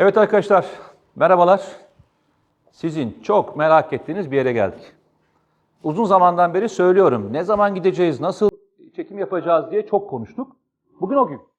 Evet arkadaşlar, merhabalar. Sizin çok merak ettiğiniz bir yere geldik. Uzun zamandan beri söylüyorum, ne zaman gideceğiz, nasıl çekim yapacağız diye çok konuştuk. Bugün o gün.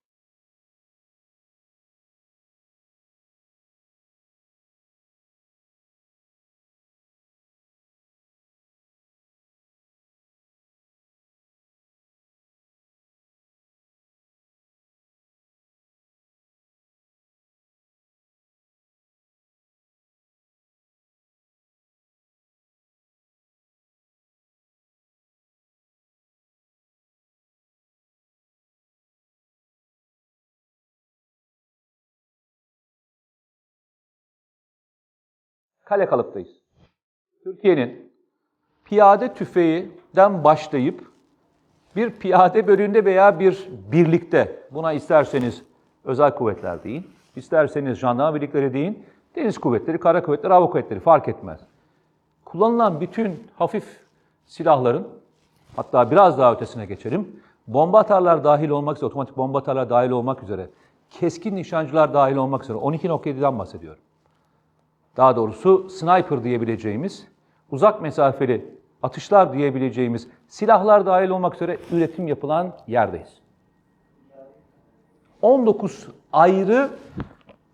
Kale kalıptayız. Türkiye'nin piyade tüfeğinden başlayıp bir piyade bölüğünde veya bir birlikte, buna isterseniz özel kuvvetler deyin, isterseniz jandarma birlikleri deyin, deniz kuvvetleri, kara kuvvetleri, hava kuvvetleri fark etmez. Kullanılan bütün hafif silahların, hatta biraz daha ötesine geçelim, bomba atarlar dahil olmak üzere, otomatik bomba atarlar dahil olmak üzere, keskin nişancılar dahil olmak üzere 12.7'den bahsediyorum daha doğrusu sniper diyebileceğimiz, uzak mesafeli atışlar diyebileceğimiz silahlar dahil olmak üzere üretim yapılan yerdeyiz. 19 ayrı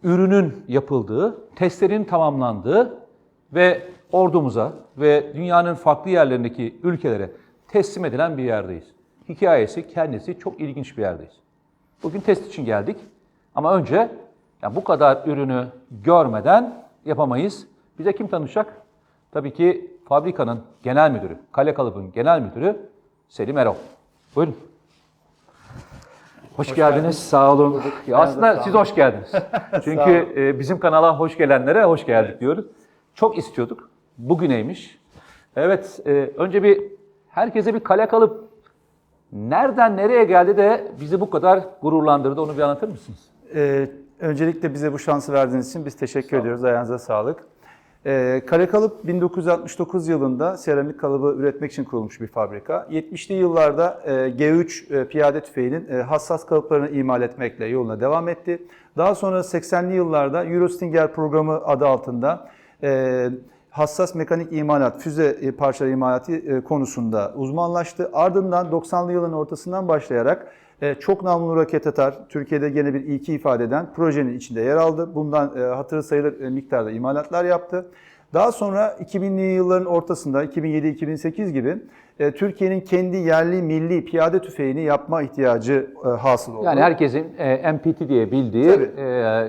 ürünün yapıldığı, testlerin tamamlandığı ve ordumuza ve dünyanın farklı yerlerindeki ülkelere teslim edilen bir yerdeyiz. Hikayesi kendisi çok ilginç bir yerdeyiz. Bugün test için geldik ama önce yani bu kadar ürünü görmeden yapamayız. Bize kim tanışacak? Tabii ki fabrikanın genel müdürü, Kale Kalıbı'nın genel müdürü Selim Erol. Buyurun. Hoş, geldiniz, sağ olun. Ya aslında siz hoş geldiniz. Çünkü e, bizim kanala hoş gelenlere hoş geldik diyoruz. Çok istiyorduk. Bugüneymiş. Evet, e, önce bir herkese bir kale kalıp nereden nereye geldi de bizi bu kadar gururlandırdı onu bir anlatır mısınız? Ee, öncelikle bize bu şansı verdiğiniz için biz teşekkür ediyoruz. Ayağınıza sağlık. Ee, Kare Kalıp 1969 yılında seramik kalıbı üretmek için kurulmuş bir fabrika. 70'li yıllarda e, G3 e, piyade tüfeğinin e, hassas kalıplarını imal etmekle yoluna devam etti. Daha sonra 80'li yıllarda Eurostinger programı adı altında e, hassas mekanik imalat, füze e, parçaları imalatı e, konusunda uzmanlaştı. Ardından 90'lı yılın ortasından başlayarak çok namlulu raket atar, Türkiye'de gene bir ilki ifade eden projenin içinde yer aldı. Bundan e, hatırı sayılır e, miktarda imalatlar yaptı. Daha sonra 2000'li yılların ortasında 2007-2008 gibi e, Türkiye'nin kendi yerli milli piyade tüfeğini yapma ihtiyacı e, hasıl oldu. Yani herkesin e, MPT diye bildiği, Tabii. e,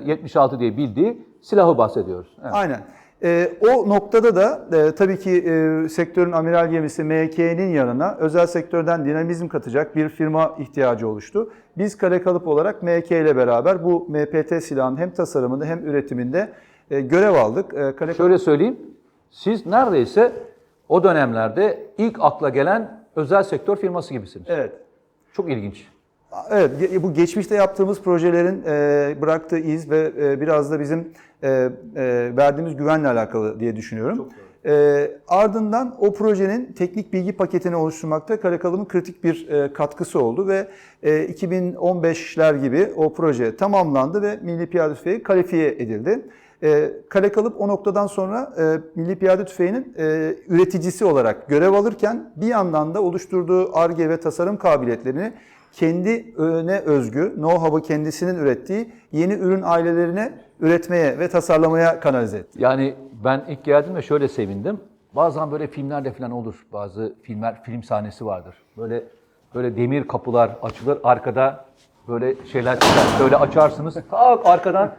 76 diye bildiği silahı bahsediyoruz. Evet. Aynen. Ee, o noktada da e, tabii ki e, sektörün amiral gemisi MK'nin yanına özel sektörden dinamizm katacak bir firma ihtiyacı oluştu. Biz kare kalıp olarak MK ile beraber bu MPT silahın hem tasarımında hem üretiminde e, görev aldık. E, kare Şöyle söyleyeyim, siz neredeyse o dönemlerde ilk akla gelen özel sektör firması gibisiniz. Evet. Çok ilginç. Evet, bu geçmişte yaptığımız projelerin e, bıraktığı iz ve e, biraz da bizim e, verdiğimiz güvenle alakalı diye düşünüyorum. E, ardından o projenin teknik bilgi paketini oluşturmakta Karakalım'ın kritik bir e, katkısı oldu ve e, 2015'ler gibi o proje tamamlandı ve Milli Piyade Tüfeği kalifiye edildi. E, Karakalıp o noktadan sonra e, Milli Piyade Tüfeği'nin e, üreticisi olarak görev alırken bir yandan da oluşturduğu ARGE ve tasarım kabiliyetlerini kendi öne özgü, know-how'ı kendisinin ürettiği yeni ürün ailelerine üretmeye ve tasarlamaya kanalize etti. Yani ben ilk geldiğimde şöyle sevindim. Bazen böyle filmlerde falan olur. Bazı filmler, film sahnesi vardır. Böyle böyle demir kapılar açılır. Arkada böyle şeyler çıkar. Böyle açarsınız. Tak arkadan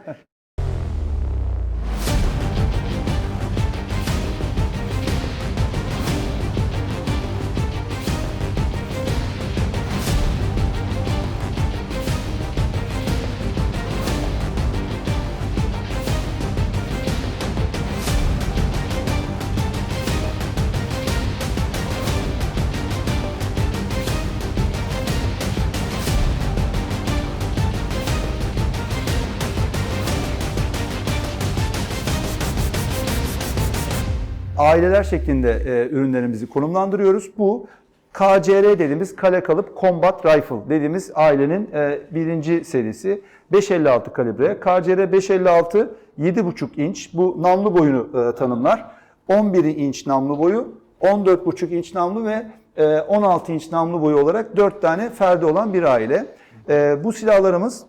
Aileler şeklinde e, ürünlerimizi konumlandırıyoruz. Bu KCR dediğimiz kale kalıp Combat Rifle dediğimiz ailenin e, birinci serisi 5.56 kalibre. KCR 5.56 7.5 inç bu namlu boyunu e, tanımlar. 11 inç namlu boyu, 14.5 inç namlu ve e, 16 inç namlu boyu olarak 4 tane ferdi olan bir aile. E, bu silahlarımız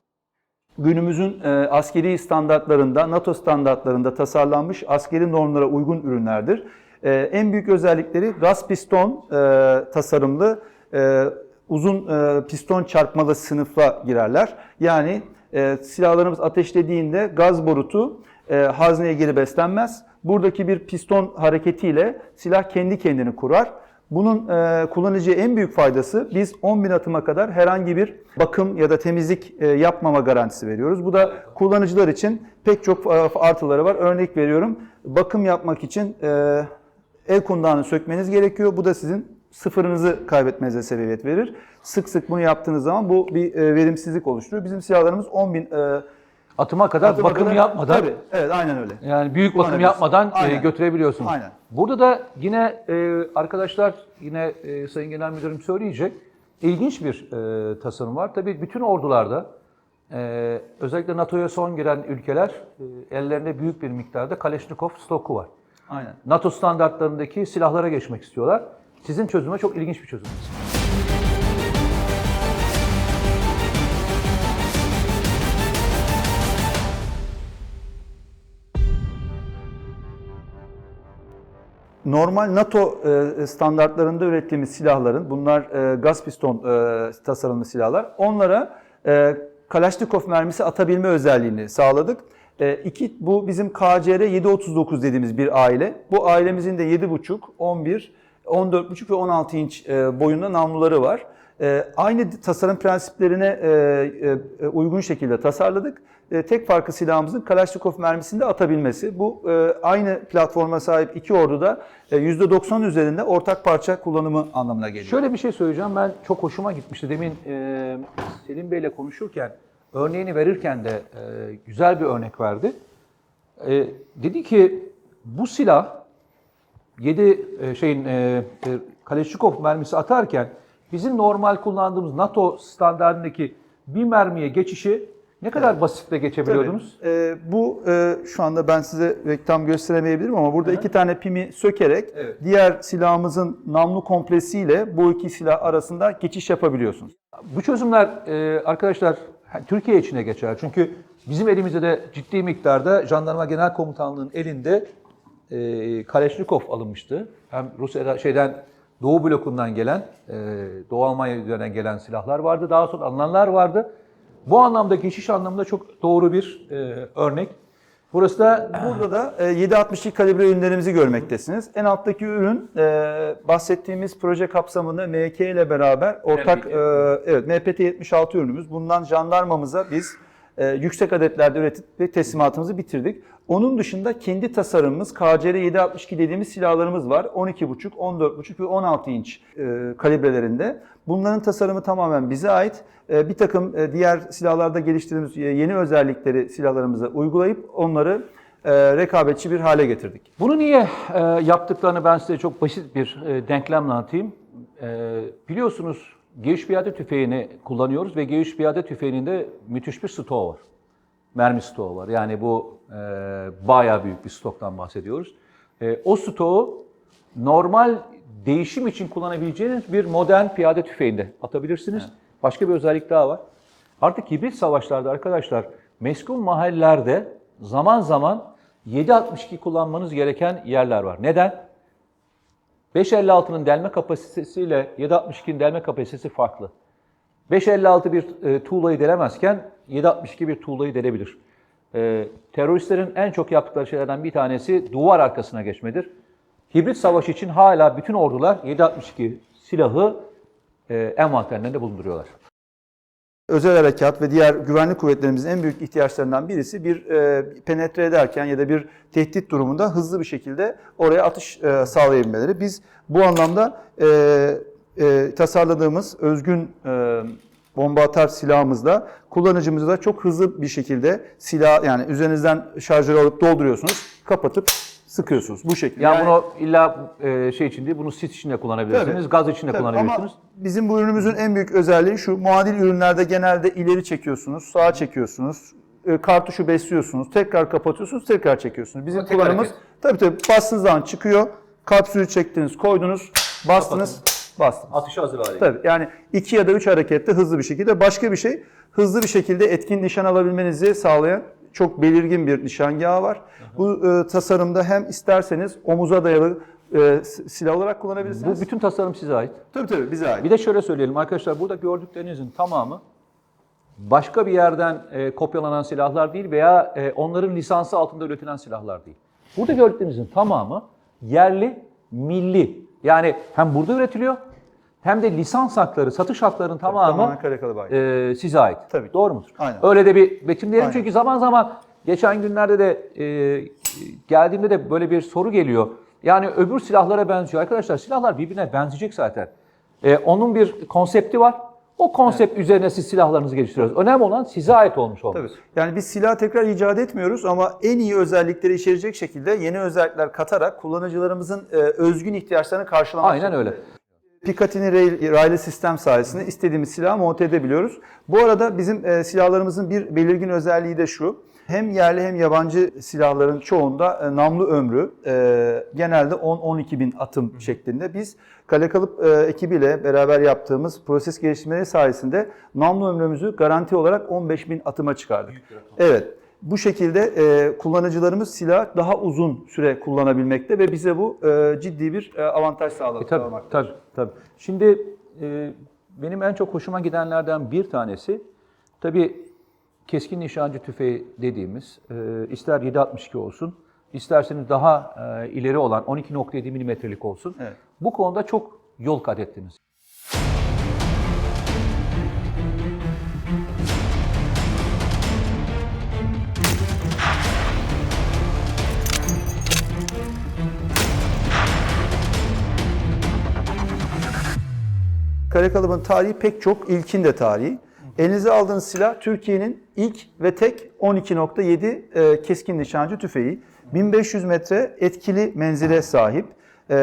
günümüzün e, askeri standartlarında, NATO standartlarında tasarlanmış askeri normlara uygun ürünlerdir. E, en büyük özellikleri gaz piston e, tasarımlı e, uzun piston çarpmalı sınıfa girerler. Yani silahlarımız ateşlediğinde gaz borutu hazneye geri beslenmez. Buradaki bir piston hareketiyle silah kendi kendini kurar. Bunun e, kullanıcıya en büyük faydası biz 10.000 atıma kadar herhangi bir bakım ya da temizlik e, yapmama garantisi veriyoruz. Bu da kullanıcılar için pek çok e, artıları var. Örnek veriyorum bakım yapmak için e, el kundağını sökmeniz gerekiyor. Bu da sizin sıfırınızı kaybetmenize sebebiyet verir. Sık sık bunu yaptığınız zaman bu bir e, verimsizlik oluşturuyor. Bizim silahlarımız 10.000 e, Atıma kadar atıma bakım kadar- yapmadan Tabii, evet aynen öyle. yani büyük bakım yapmadan e, Aynen. götürebiliyorsunuz. Aynen. Burada da yine e, arkadaşlar yine e, Sayın Genel Müdürüm söyleyecek ilginç bir e, tasarım var. Tabii bütün ordularda e, özellikle NATO'ya son giren ülkeler e, ellerinde büyük bir miktarda Kalashnikov stoku var. Aynen. NATO standartlarındaki silahlara geçmek istiyorlar. Sizin çözüme çok ilginç bir çözümünüz. Normal NATO e, standartlarında ürettiğimiz silahların, bunlar e, gaz piston e, tasarımlı silahlar, onlara e, Kalashnikov mermisi atabilme özelliğini sağladık. E, iki, bu bizim KCR 739 dediğimiz bir aile. Bu ailemizin de 7,5, 11, 14,5 ve 16 inç e, boyunda namluları var. E, aynı tasarım prensiplerine e, e, uygun şekilde tasarladık. E, tek farkı silahımızın Kalashnikov mermisinde atabilmesi. Bu e, aynı platforma sahip iki orduda e, %90 üzerinde ortak parça kullanımı anlamına geliyor. Şöyle bir şey söyleyeceğim. Ben çok hoşuma gitmişti. Demin e, Selim Bey'le konuşurken, örneğini verirken de güzel bir örnek verdi. Dedi ki bu silah 7 e, şeyin e, Kalashnikov mermisi atarken bizim normal kullandığımız NATO standartındaki bir mermiye geçişi ne kadar basitle geçebiliyordunuz? Tabii. Ee, bu e, şu anda ben size reklam gösteremeyebilirim ama burada iki tane pimi sökerek Evet. diğer silahımızın namlu komplesiyle bu iki silah arasında geçiş yapabiliyorsunuz. Bu çözümler e, arkadaşlar Türkiye içine geçer. Çünkü bizim elimizde de ciddi miktarda Jandarma Genel Komutanlığı'nın elinde e, Kalashnikov alınmıştı. Hem Rusya'da şeyden Doğu blokundan gelen, e, Doğu Almanya üzerinden gelen silahlar vardı. Daha sonra alınanlar vardı. Bu anlamda geçiş anlamında çok doğru bir e, örnek. Burası da Burada da e, 7.62 kalibre ürünlerimizi görmektesiniz. En alttaki ürün e, bahsettiğimiz proje kapsamında MK ile beraber ortak e, evet MPT 76 ürünümüz. Bundan jandarmamıza biz e, yüksek adetlerde üretip ve teslimatımızı bitirdik. Onun dışında kendi tasarımımız KCR 762 dediğimiz silahlarımız var. 12.5, 14.5 ve 16 inç e, kalibrelerinde. Bunların tasarımı tamamen bize ait. E, bir takım e, diğer silahlarda geliştirdiğimiz yeni özellikleri silahlarımıza uygulayıp onları rekabetçi bir hale getirdik. Bunu niye yaptıklarını ben size çok basit bir e, denklemle anlatayım. E, biliyorsunuz G3 piyade tüfeğini kullanıyoruz ve G3 piyade tüfeğinin de müthiş bir stoğu var. Mermi stoğu var. Yani bu e, bayağı büyük bir stoktan bahsediyoruz. E, o stoğu normal değişim için kullanabileceğiniz bir modern piyade tüfeğinde atabilirsiniz. Başka bir özellik daha var. Artık hibrit savaşlarda arkadaşlar meskun mahallelerde zaman zaman 7.62 kullanmanız gereken yerler var. Neden? 5.56'nın delme kapasitesiyle 7.62'nin delme kapasitesi farklı. 5.56 bir e, tuğlayı delemezken 7.62 bir tuğlayı delebilir. E, teröristlerin en çok yaptıkları şeylerden bir tanesi duvar arkasına geçmedir. Hibrit savaş için hala bütün ordular 7.62 silahı e, envanterlerinde bulunduruyorlar. özel harekat ve diğer güvenlik kuvvetlerimizin en büyük ihtiyaçlarından birisi bir e, penetre ederken ya da bir tehdit durumunda hızlı bir şekilde oraya atış e, sağlayabilmeleri. Biz bu anlamda e, e, tasarladığımız özgün e, bomba atar silahımızla kullanıcımızı da çok hızlı bir şekilde silah yani üzerinizden şarjörü alıp dolduruyorsunuz, kapatıp sıkıyorsunuz bu şekilde. Yani, bunu illa e, şey için değil, bunu sis için de kullanabilirsiniz, Tabii. gaz için de kullanabilirsiniz. Ama bizim bu ürünümüzün en büyük özelliği şu. Muadil ürünlerde genelde ileri çekiyorsunuz, sağa çekiyorsunuz. e, Kartuşu besliyorsunuz, tekrar kapatıyorsunuz, tekrar çekiyorsunuz. Bizim kullanımız tabii tabii bastığınız zaman çıkıyor. Kapsülü çektiniz, koydunuz, bastınız, bastınız. Atışa hazır hale. Tabii yani iki ya da üç harekette hızlı bir şekilde. Başka bir şey hızlı bir şekilde etkin nişan alabilmenizi sağlayan çok belirgin bir nişangahı var. Bu e, tasarımda hem isterseniz omuza dayalı e, silah olarak kullanabilirsiniz. Bu bütün tasarım size ait. Tabii tabii bize ait. Bir de şöyle söyleyelim arkadaşlar, burada gördüklerinizin tamamı başka bir yerden e, kopyalanan silahlar değil veya e, onların lisansı altında üretilen silahlar değil. Burada gördüklerinizin tamamı yerli, milli. Yani hem burada üretiliyor hem de lisans hakları, satış haklarının tamamı Karakalı e, size ait. Tabii. Doğru mudur? Aynen. Öyle de bir betimleyelim Aynen. çünkü zaman zaman geçen günlerde de e, geldiğimde de böyle bir soru geliyor. Yani öbür silahlara benziyor. Arkadaşlar silahlar birbirine benzeyecek zaten. E, onun bir konsepti var. O konsept üzerine siz silahlarınızı geliştiriyorsunuz. Önemli olan size ait olmuş olması. Tabii. Yani biz silah tekrar icat etmiyoruz ama en iyi özellikleri içerecek şekilde yeni özellikler katarak kullanıcılarımızın e, özgün ihtiyaçlarını karşılamak Aynen öyle. Picatinny ray- raylı sistem sayesinde istediğimiz silahı monte edebiliyoruz. Bu arada bizim e, silahlarımızın bir belirgin özelliği de şu. Hem yerli hem yabancı silahların çoğunda e, namlu ömrü e, genelde 10-12 bin atım şeklinde. Biz Kale Kalıp e, ekibiyle beraber yaptığımız proses geliştirmeleri sayesinde namlu ömrümüzü garanti olarak 15 bin atıma çıkardık. Evet. Bu şekilde e, kullanıcılarımız silah daha uzun süre kullanabilmekte ve bize bu e, ciddi bir e, avantaj sağladı. E, tabii, tabii, tabii. Şimdi e, benim en çok hoşuma gidenlerden bir tanesi tabii keskin nişancı tüfeği dediğimiz e, ister 7.62 olsun, isterseniz daha e, ileri olan 12.7 milimetrelik olsun. Evet. Bu konuda çok yol kat ettiniz. Kare kalıbın tarihi pek çok, ilkin de tarihi. Elinize aldığınız silah Türkiye'nin ilk ve tek 12.7 e, keskin nişancı tüfeği. 1500 metre etkili menzile sahip. E, e,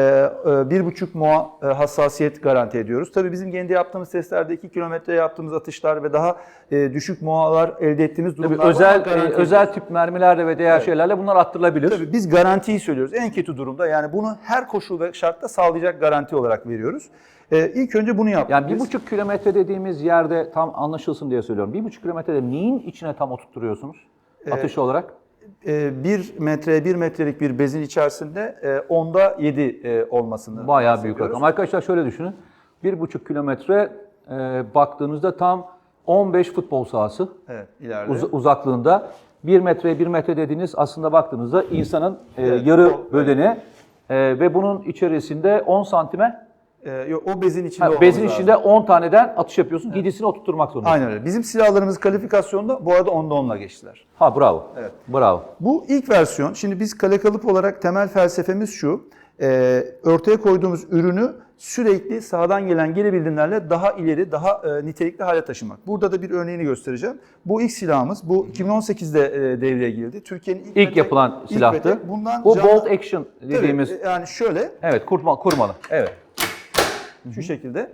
1.5 MOA e, hassasiyet garanti ediyoruz. Tabii bizim kendi yaptığımız testlerde 2 kilometre yaptığımız atışlar ve daha e, düşük MOA'lar elde ettiğimiz Tabii durumlar var. özel e, özel tip mermilerle ve diğer şeylerle bunlar arttırılabilir. Tabii biz garantiyi söylüyoruz. En kötü durumda yani bunu her koşul ve şartta sağlayacak garanti olarak veriyoruz. Ee, ilk önce bunu yaptık. Yani bir biz. buçuk kilometre dediğimiz yerde tam anlaşılsın diye söylüyorum. Bir buçuk kilometrede neyin içine tam oturtturuyorsunuz atış olarak? E, 1 metre 1 metrelik bir bezin içerisinde e, onda 7 e, olmasını Bayağı büyük rakam. Arkadaşlar şöyle düşünün. Bir buçuk kilometre baktığınızda tam 15 futbol sahası Evet, ileride. uz- uzaklığında. 1 metre 1 metre dediğiniz aslında baktığınızda insanın Evet, yarı bedeni ve bunun içerisinde 10 santime E, o bezin içinde ha, bezin lazım. içinde 10 taneden atış yapıyorsun. 7'sini oturtturmak zorundasın. Aynen öyle. Bizim silahlarımız kalifikasyonda bu arada onda onla geçtiler. Ha bravo. Evet. Bravo. Bu ilk versiyon. Şimdi biz kale kalıp olarak temel felsefemiz şu. e, ortaya koyduğumuz ürünü sürekli sağdan gelen geri bildirimlerle daha ileri, daha e, nitelikli hale taşımak. Burada da bir örneğini göstereceğim. Bu ilk silahımız. Bu 2018'de e, devreye girdi. Türkiye'nin ilk, İlk ve tek- yapılan ilk silahtı. tek. Bundan Bu canlı- bolt action Tabii, dediğimiz e, yani şöyle evet kurma, kurmalı. Evet. Şu şekilde.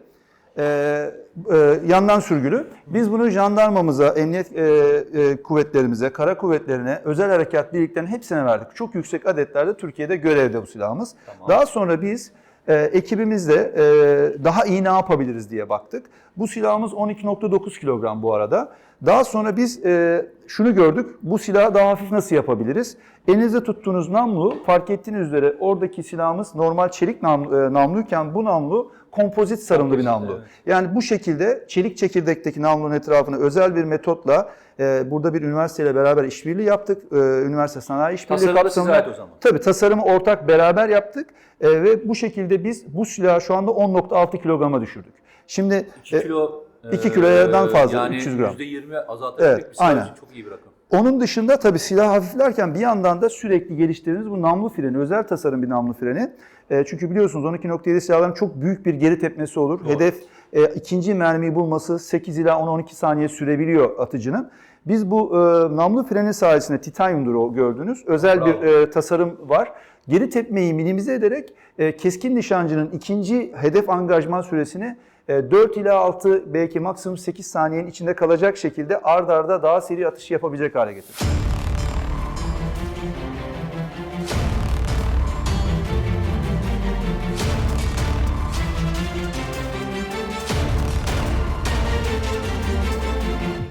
Ee, e, yandan sürgülü. Biz bunu jandarmamıza, emniyet e, e, kuvvetlerimize, kara kuvvetlerine, özel harekat birliklerinin hepsine verdik. Çok yüksek adetlerde Türkiye'de görevde bu silahımız. Daha sonra biz e, ekibimizle e, daha iyi ne yapabiliriz diye baktık. Bu silahımız 12.9 kilogram bu arada. Daha sonra biz e, şunu gördük. Bu silahı daha hafif nasıl yapabiliriz? Elinizde tuttuğunuz namlu fark ettiğiniz üzere oradaki silahımız normal çelik namlu, e, namluyken bu namlu kompozit sarımlı bir namlu. Yani bu şekilde çelik çekirdekteki namlunun etrafına özel bir metotla e, burada bir üniversiteyle beraber işbirliği yaptık. E, üniversite sanayi işbirliği Tasarımı kapsamında. ait o zaman. Tabii tasarımı ortak beraber yaptık E, ve bu şekilde biz bu silahı şu anda 10.6 kilograma düşürdük. Şimdi 2 e, kilo iki kilodan fazla, yani 300 gram. %20 azaltabilmek Evet, bir silah aynen. çok iyi bir rakam. Onun dışında tabii silah hafiflerken bir yandan da sürekli geliştirdiğimiz bu namlu freni, özel tasarım bir namlu freni. E, çünkü biliyorsunuz 12.7 silahların çok büyük bir geri tepmesi olur. Hedef e, ikinci mermiyi bulması 8 ila 10-12 saniye sürebiliyor atıcının. Biz bu e, namlu freni sayesinde titanyumdur o gördüğünüz özel bir e, tasarım var. Geri tepmeyi minimize ederek e, keskin nişancının ikinci hedef angajman süresini 4 ila 6 belki maksimum 8 saniyenin içinde kalacak şekilde ard arda daha seri atış yapabilecek hale getirdi.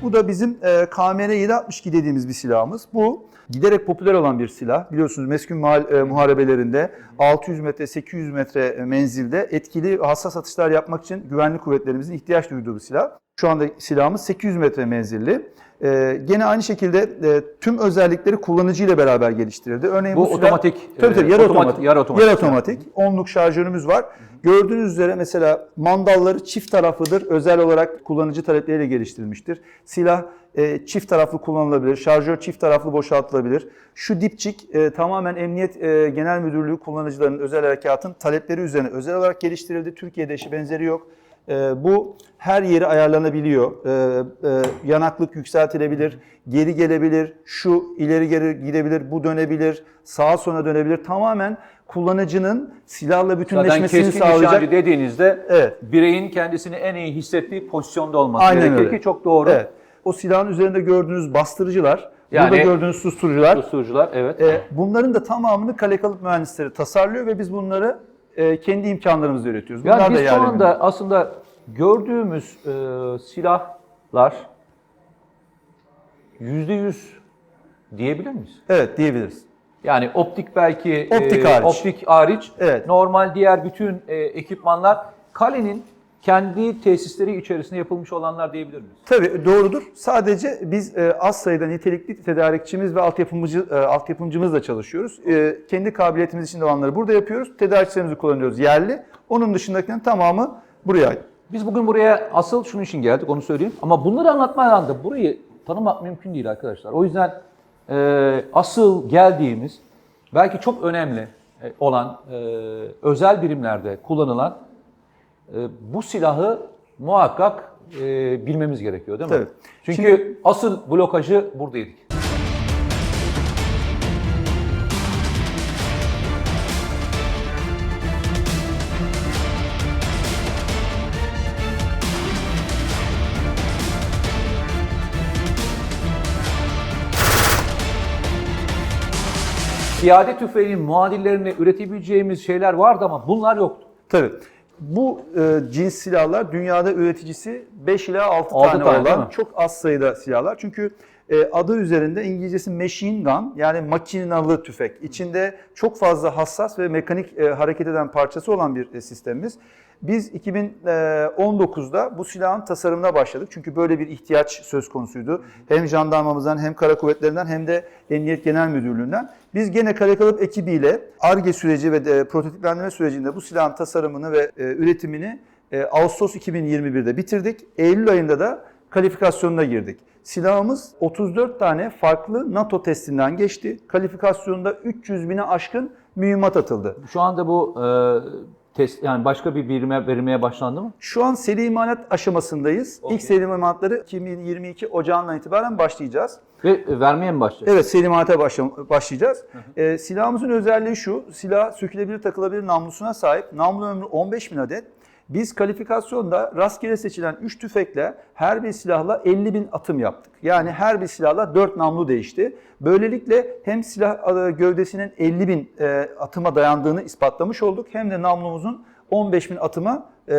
Bu da bizim e, KMR 762 dediğimiz bir silahımız. Bu giderek popüler olan bir silah. Biliyorsunuz meskun e, muharebelerinde 600 metre, 800 metre menzilde etkili hassas atışlar yapmak için güvenlik kuvvetlerimizin ihtiyaç duyduğu bir silah. Şu anda silahımız 800 metre menzilli. E, gene aynı şekilde e, tüm özellikleri kullanıcıyla beraber geliştirildi. Örneğin Bu bu, silah- otomatik, Tabii tabii e, yarı otomatik- otomatik. yarı otomatik. Yarı otomatik. Onluk şarjörümüz var. Gördüğünüz üzere mesela mandalları çift taraflıdır. Özel olarak kullanıcı talepleriyle geliştirilmiştir. Silah e, çift taraflı kullanılabilir. Şarjör çift taraflı boşaltılabilir. Şu dipçik e, tamamen Emniyet e, Genel Müdürlüğü kullanıcılarının özel harekatın talepleri üzerine özel olarak geliştirildi. Türkiye'de eşi benzeri yok. E, bu her yeri ayarlanabiliyor. E, e, yanaklık yükseltilebilir, geri gelebilir, şu ileri geri gidebilir, bu dönebilir, sağa sola dönebilir. Tamamen kullanıcının silahla Zaten bütünleşmesini sağlayacak. nişancı dediğinizde Evet. bireyin kendisini en iyi hissettiği pozisyonda olması Aynen gerekir öyle. ki çok doğru. Evet. O silahın üzerinde gördüğünüz bastırıcılar, Yani- burada gördüğünüz susturucular, Susturucular evet. e, bunların da tamamını kale kalıp mühendisleri tasarlıyor ve biz bunları e, kendi imkanlarımızla üretiyoruz. Bunlar Yani da biz şu yerli anda aslında gördüğümüz e, silahlar yüzde yüz diyebilir miyiz? Evet diyebiliriz. Yani optik belki Optik e, hariç. optik hariç Evet. normal diğer bütün e, ekipmanlar kalenin kendi tesisleri içerisinde yapılmış olanlar diyebilir miyiz? Tabii doğrudur. Sadece biz e, az sayıda nitelikli tedarikçimiz ve altyapımcı e, altyapımcımızla çalışıyoruz. E, kendi kabiliyetimiz içinde olanları burada yapıyoruz. Tedarikçilerimizi kullanıyoruz yerli. Onun dışındakilerin tamamı buraya ait. Biz bugün buraya asıl şunun için geldik onu söyleyeyim. Ama bunları anlatmadan da burayı tanımak mümkün değil arkadaşlar. O yüzden e, asıl geldiğimiz belki çok önemli e, olan e, özel birimlerde kullanılan e, bu silahı muhakkak e, bilmemiz gerekiyor değil mi? Tabii. Çünkü asıl blokajı buradaydık. Piyade tüfeğinin muadillerini üretebileceğimiz şeyler vardı ama bunlar yoktu. Tabii. Bu e, cins silahlar dünyada üreticisi 5 ila 6 Altı tane, tane, olan çok az sayıda silahlar. Çünkü e, adı üzerinde İngilizcesi machine gun yani makinalı tüfek. İçinde çok fazla hassas ve mekanik e, hareket eden parçası olan bir e, sistemimiz. Biz 2019'da bu silahın tasarımına başladık. Çünkü böyle bir ihtiyaç söz konusuydu. Hem jandarmamızdan hem kara kuvvetlerinden hem de Emniyet Genel Müdürlüğü'nden. Biz gene Karakalıp ekibiyle ARGE süreci ve de prototiplendirme sürecinde bu silahın tasarımını ve e, üretimini e, Ağustos 2021'de bitirdik. Eylül ayında da kalifikasyonuna girdik. Silahımız 34 tane farklı NATO testinden geçti. Kalifikasyonda 300 bine aşkın mühimmat atıldı. Şu anda bu e, test yani başka bir birime verilmeye başlandı mı? Şu an seri imalat aşamasındayız. İlk seri imalatları 2022 Ocağı'ndan itibaren başlayacağız. Ve e, vermeye mi başlayacak? Evet seri imalata başla- başlayacağız. Ee, silahımızın özelliği şu, silah sökülebilir takılabilir namlusuna sahip. Namlu ömrü 15 bin adet. Biz kalifikasyonda rastgele seçilen 3 tüfekle her bir silahla 50 bin atım yaptık. Yani her bir silahla 4 namlu değişti. Böylelikle hem silah e, gövdesinin 50 bin e, atıma dayandığını ispatlamış olduk. Hem de namlumuzun 15 bin atıma e,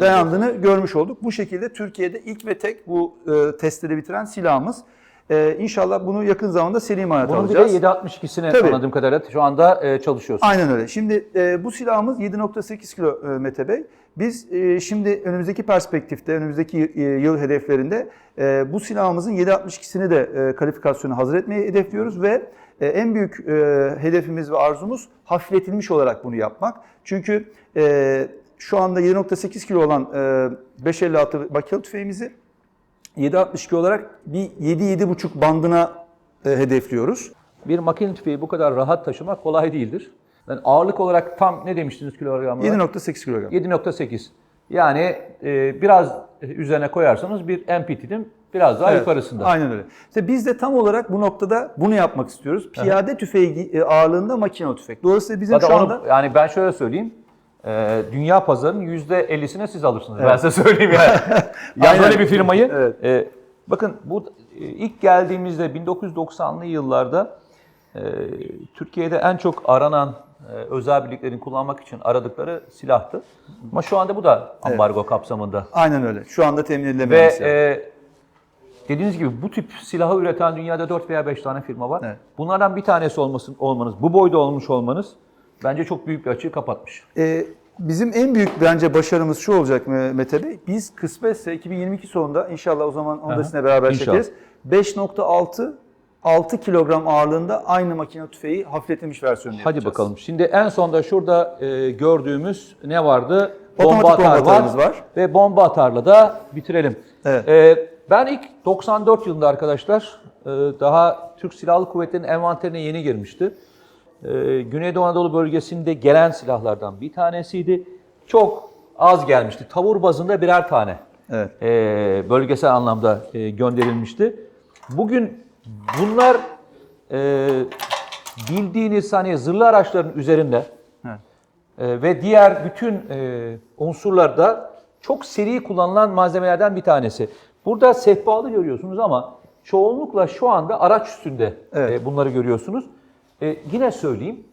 dayandığını görmüş olduk. Bu şekilde Türkiye'de ilk ve tek bu e, testleri bitiren silahımız. E, inşallah bunu yakın zamanda seri imalat Bunun bir de alacağız. 7.62'sine Tabii. anladığım kadarıyla şu anda e, çalışıyorsunuz. Aynen öyle. Şimdi e, bu silahımız 7.8 kilo e, Mete Bey. Biz e, şimdi önümüzdeki perspektifte, önümüzdeki e, yıl hedeflerinde e, bu silahımızın 7.62'sini de kalifikasyonu hazır etmeyi hedefliyoruz ve en büyük hedefimiz ve arzumuz hafifletilmiş olarak bunu yapmak. Çünkü şu anda 7.8 kilo olan e, 556 bakyalı tüfeğimizi 7.62 olarak bir 7-7.5 bandına hedefliyoruz. Bir makine tüfeği bu kadar rahat taşımak kolay değildir. Yani ağırlık olarak tam ne demiştiniz kilogram olarak? 7.8 kilogram. 7.8. Yani e, biraz üzerine koyarsanız bir MPT'nin biraz daha Evet, yukarısında. Aynen öyle. İşte biz de tam olarak bu noktada bunu yapmak istiyoruz. Piyade tüfeği e, ağırlığında makinalı tüfek. Dolayısıyla bizim Zaten şu onu- anda yani ben şöyle söyleyeyim. e, dünya pazarının %50'sine siz alırsınız. Ben size söyleyeyim yani. yani Aynen. böyle bir firmayı. Evet. e, bakın bu e, ilk geldiğimizde 1990'lı yıllarda Türkiye'de en çok aranan e, özel birliklerin kullanmak için aradıkları silahtı. Ama şu anda bu da ambargo kapsamında. aynen öyle. Şu anda temin Ve edilemeyen silah. e, dediğiniz gibi bu tip silahı üreten dünyada 4 veya 5 tane firma var. Evet. Bunlardan bir tanesi olmasın, olmanız, bu boyda olmuş olmanız bence çok büyük bir açığı kapatmış. Ee, bizim en büyük bence başarımız şu olacak Me- Mete Bey. Biz kısmetse 2022 sonunda inşallah o zaman onu da sizinle beraber İnşallah. çekeriz. 5.6 6 kilogram ağırlığında aynı makine tüfeği hafifletilmiş versiyonunu Hadi yapacağız. bakalım. Şimdi en sonda şurada e, gördüğümüz ne vardı? Otomatik bomba atar atarımız var. Ve bomba atarla da bitirelim. Evet. E, ben ilk 94 yılında arkadaşlar e, daha Türk Silahlı Kuvvetleri'nin envanterine yeni girmişti. E, Güneydoğu Anadolu bölgesinde gelen silahlardan bir tanesiydi. Çok az gelmişti. Tavur bazında birer tane Evet. e, bölgesel anlamda e, gönderilmişti. Bugün bunlar e, bildiğiniz hani zırhlı araçların üzerinde Evet. e, ve diğer bütün e, unsurlarda çok seri kullanılan malzemelerden bir tanesi. Burada sehpalı görüyorsunuz ama çoğunlukla şu anda araç üstünde Evet. e, bunları görüyorsunuz. E, yine söyleyeyim,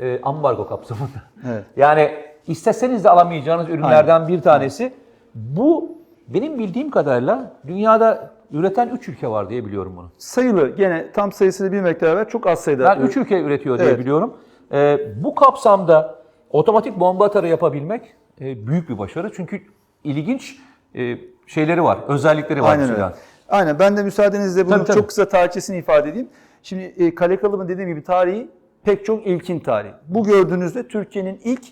e, ambargo kapsamında. Evet. Yani isteseniz de alamayacağınız ürünlerden bir tanesi. Bu benim bildiğim kadarıyla dünyada üreten 3 ülke var diye biliyorum bunu. Sayılı gene tam sayısını bilmekle beraber çok az sayıda. Ben 3 ülke üretiyor diye Evet. biliyorum. Ee, bu kapsamda otomatik bomba atarı yapabilmek e, büyük bir başarı. Çünkü ilginç e, şeyleri var, özellikleri var Aynen öyle. Aynen. Ben de müsaadenizle bunun Tabii, tabii. çok kısa tarihçesini ifade edeyim. Şimdi e, kale kalıbın dediğim gibi tarihi pek çok ilkin tarih. Bu gördüğünüzde Türkiye'nin ilk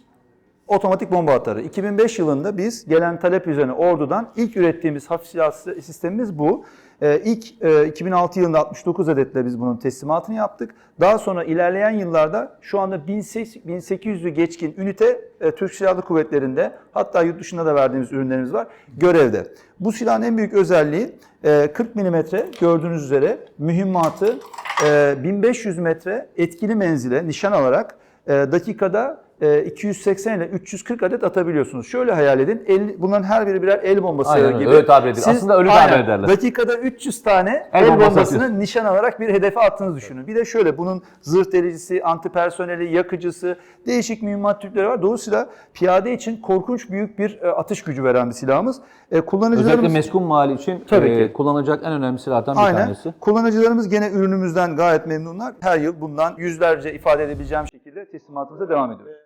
otomatik bomba atarı. 2005 yılında biz gelen talep üzerine ordudan ilk ürettiğimiz hafif silah sistemimiz bu. Ee, ilk e, 2006 yılında 69 adetle biz bunun teslimatını yaptık. Daha sonra ilerleyen yıllarda şu anda 1800'ü geçkin ünite e, Türk Silahlı Kuvvetleri'nde hatta yurt dışında da verdiğimiz ürünlerimiz var görevde. Bu silahın en büyük özelliği e, 40 mm gördüğünüz üzere mühimmatı e, 1500 metre etkili menzile nişan alarak e, dakikada 280 ile 340 adet atabiliyorsunuz. Şöyle hayal edin. el- bunların her biri birer el bombası Aynen gibi. öyle tabir edilir. Aslında öyle tabir ederler. Dakikada 300 tane El el, bombası bombasını atıyorsun. nişan alarak bir hedefe attığınızı düşünün. Bir de şöyle bunun zırh delicisi, antipersoneli, yakıcısı, değişik mühimmat türleri var. Dolayısıyla piyade için korkunç büyük bir e, atış gücü veren bir silahımız. E, kullanıcılarımız Özellikle meskun mali için Tabii e, ki. kullanılacak en önemli silahlardan bir Aynen. tanesi. Kullanıcılarımız gene ürünümüzden gayet memnunlar. Her yıl bundan yüzlerce ifade edebileceğim şekilde teslimatımıza devam ediyoruz.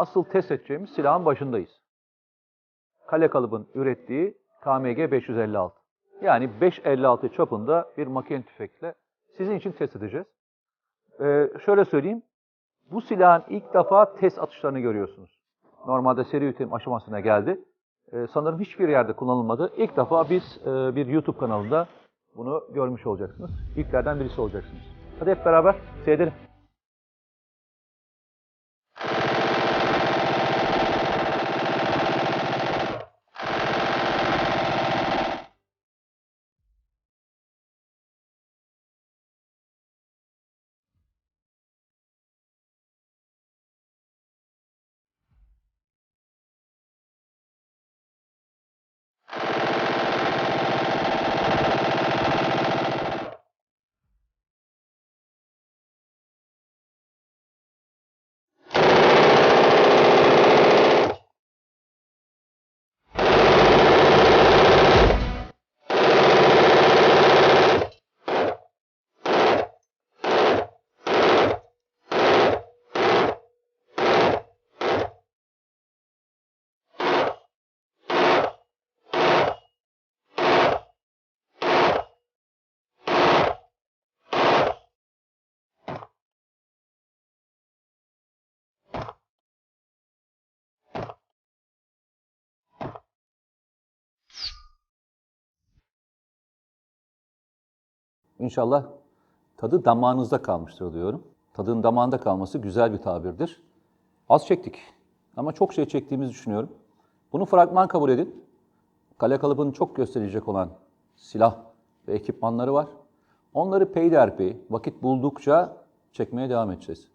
Asıl test edeceğimiz silahın başındayız. Kale kalıbın ürettiği KMG 556. Yani 556 çapında bir makine tüfekle sizin için test edeceğiz. Ee, şöyle söyleyeyim. Bu silahın ilk defa test atışlarını görüyorsunuz. Normalde seri üretim aşamasına geldi. Ee, sanırım hiçbir yerde kullanılmadı. İlk defa biz e, bir YouTube kanalında bunu görmüş olacaksınız. İlklerden birisi olacaksınız. Hadi hep beraber seyredelim. İnşallah tadı damağınızda kalmıştır diyorum. Tadın damağında kalması güzel bir tabirdir. Az çektik ama çok şey çektiğimizi düşünüyorum. Bunu fragman kabul edin. Kale kalıbını çok gösterecek olan silah ve ekipmanları var. Onları peyderpey vakit buldukça çekmeye devam edeceğiz.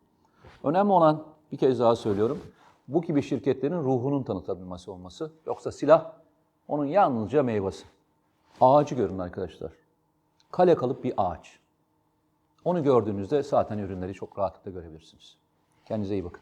Önemli olan bir kez daha söylüyorum. Bu gibi şirketlerin ruhunun tanıtabilmesi olması. Yoksa silah onun yalnızca meyvesi. Ağacı görün arkadaşlar. Kale kalıp bir ağaç. Onu gördüğünüzde zaten ürünleri çok rahatlıkla görebilirsiniz. Kendinize iyi bakın.